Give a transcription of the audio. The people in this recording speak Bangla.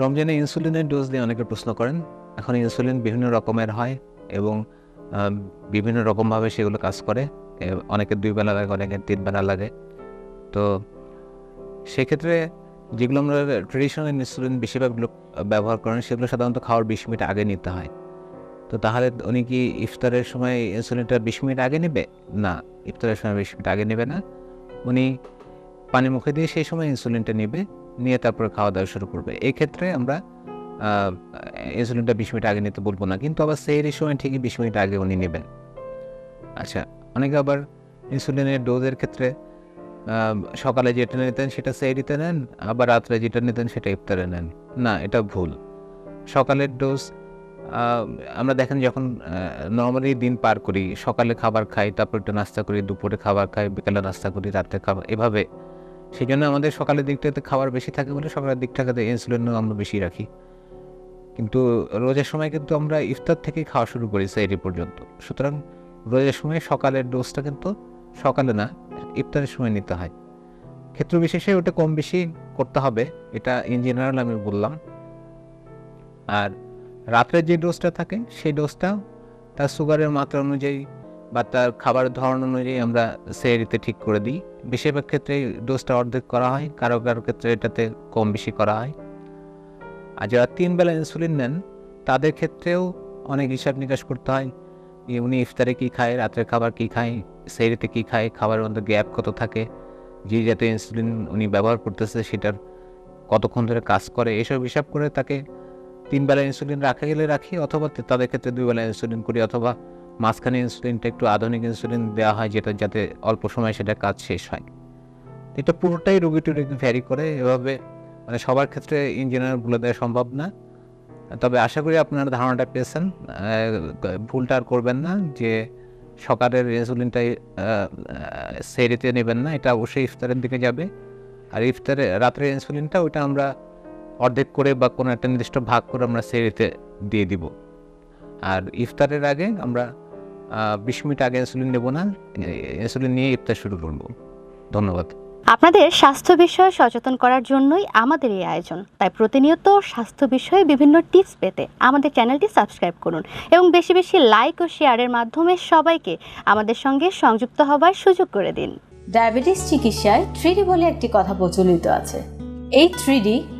রমজানে ইনসুলিনের ডোজ দিয়ে অনেকে প্রশ্ন করেন। এখন ইনসুলিন বিভিন্ন রকমের হয় এবং বিভিন্ন রকমভাবে সেগুলো কাজ করে। এ, অনেকের দুই বেলা লাগে অনেকের তিন বেলা লাগে। তো সেক্ষেত্রে যেগুলো আমরা ট্রেডিশনাল ইনসুলিন বেশিরভাগ লোক ব্যবহার করেন সেগুলো সাধারণত খাওয়ার বিশ মিনিট আগে নিতে হয়। তো তাহলে উনি কি ইফতারের সময় ইনসুলিনটা বিশ মিনিট আগে নেবে? না ইফতারের সময় বিশ মিনিট আগে নেবে না। উনি পানি মুখে দিয়ে সেই সময় ইনসুলিনটা নেবে, নিয়ে তারপরে খাওয়া দাওয়া শুরু করবে। এই ক্ষেত্রে আমরা ইনসুলিনটা বিশ মিনিট আগে নিতে বলব না, কিন্তু আবার সেই সময় ঠিকই বিশ মিনিট আগে উনি নেবেন। আচ্ছা অনেকে আবার ইনসুলিনের ডোজের ক্ষেত্রে সকালে যেটা নিতেন সেটা সেইরিতে নেন, আবার রাত্রে যেটা নিতেন সেটা ইফতারে নেন। না, এটা ভুল। সকালের ডোজ আমরা দেখেন যখন নর্মালি দিন পার করি, সকালে খাবার খাই, তারপর একটু নাস্তা করি, দুপুরে খাবার খাই, বিকালে নাস্তা করি রাতে খাবার, এভাবে। সেই জন্য আমাদের সকালের দিকটাতে খাবার বেশি থাকে বলে সকালের দিকটাতে ইনসুলিনও আমরা বেশি রাখি। কিন্তু রোজার সময় কিন্তু আমরা ইফতার থেকেই খাওয়া শুরু করি সেরি পর্যন্ত। সুতরাং রোজার সময় সকালের ডোজটা কিন্তু সকালে না, ইফতারের সময় নিতে হয়। ক্ষেত্র বিশেষে ওটা কম বেশি করতে হবে, এটা ইন জেনারেল আমি বললাম। আর রাত্রের যে ডোজটা থাকে, সেই ডোজটা তার সুগারের মাত্রা অনুযায়ী বা তার খাবার ধরন অনুযায়ী আমরা সেরিতে ঠিক করে দিই। বেশিরভাগ ক্ষেত্রে ডোজটা অর্ধেক করা হয়, কারও কারও ক্ষেত্রে এটাতে কম বেশি করা হয়। আর যারা তিন বেলা ইনসুলিন নেন, তাদের ক্ষেত্রেও অনেক হিসাব নিকাশ করতে হয় উনি ইফতারে কী খায়, রাতের খাবার কী খায় সেরিতে কী খায়, খাবারের মধ্যে গ্যাপ কত থাকে, যে জাতীয় ইনসুলিন উনি ব্যবহার করতেছে সেটার কতক্ষণ ধরে কাজ করে, এসব হিসাব করে তাকে তিন বেলা ইনসুলিন রাখা গেলে রাখি অথবা তাদের ক্ষেত্রে দুই বেলা ইনসুলিন করি অথবা মাঝখানে ইনসুলিনটা একটু আধুনিক ইনসুলিন দেওয়া হয় যেটা যাতে অল্প সময় সেটা কাজ শেষ হয়। এটা পুরোটাই রোগী টু রোগী ভ্যারি করে এভাবে মানে সবার ক্ষেত্রে ইঞ্জিনিয়ার বলে দেওয়া সম্ভব না। তবে আশা করি আপনারা ধারণাটা পেয়েছেন। ভুলটা আর করবেন না যে সকালের ইনসুলিনটাই সেরিতে নেবেন না। এটা অবশ্যই ইফতারের দিকে যাবে। আর ইফতারে রাত্রের ইনসুলিনটা ওইটা আমরা অর্ধেক করে বা কোনো একটা নির্দিষ্ট ভাগ করে আমরা সেরিতে দিয়ে দিব। আর ইফতারের আগে আমরা বিশ মিনিট আগে ইনসুলিন নেব না ইনসুলিন নিয়ে ইফতার শুরু করব। ধন্যবাদ। আপনাদের স্বাস্থ্য বিষয়ে সচেতন করার জন্যই আমাদের এই আয়োজন। তাই প্রতিনিয়ত স্বাস্থ্য বিষয়ে বিভিন্ন টিপস পেতে আমাদের চ্যানেলটি সাবস্ক্রাইব করুন এবং বেশি বেশি লাইক ও শেয়ারের মাধ্যমে সবাইকে আমাদের সঙ্গে সংযুক্ত হবার সুযোগ করে দিন। ডায়াবেটিস চিকিৎসায় থ্রিডি বলে একটি কথা প্রচলিত আছে। এই থ্রিডি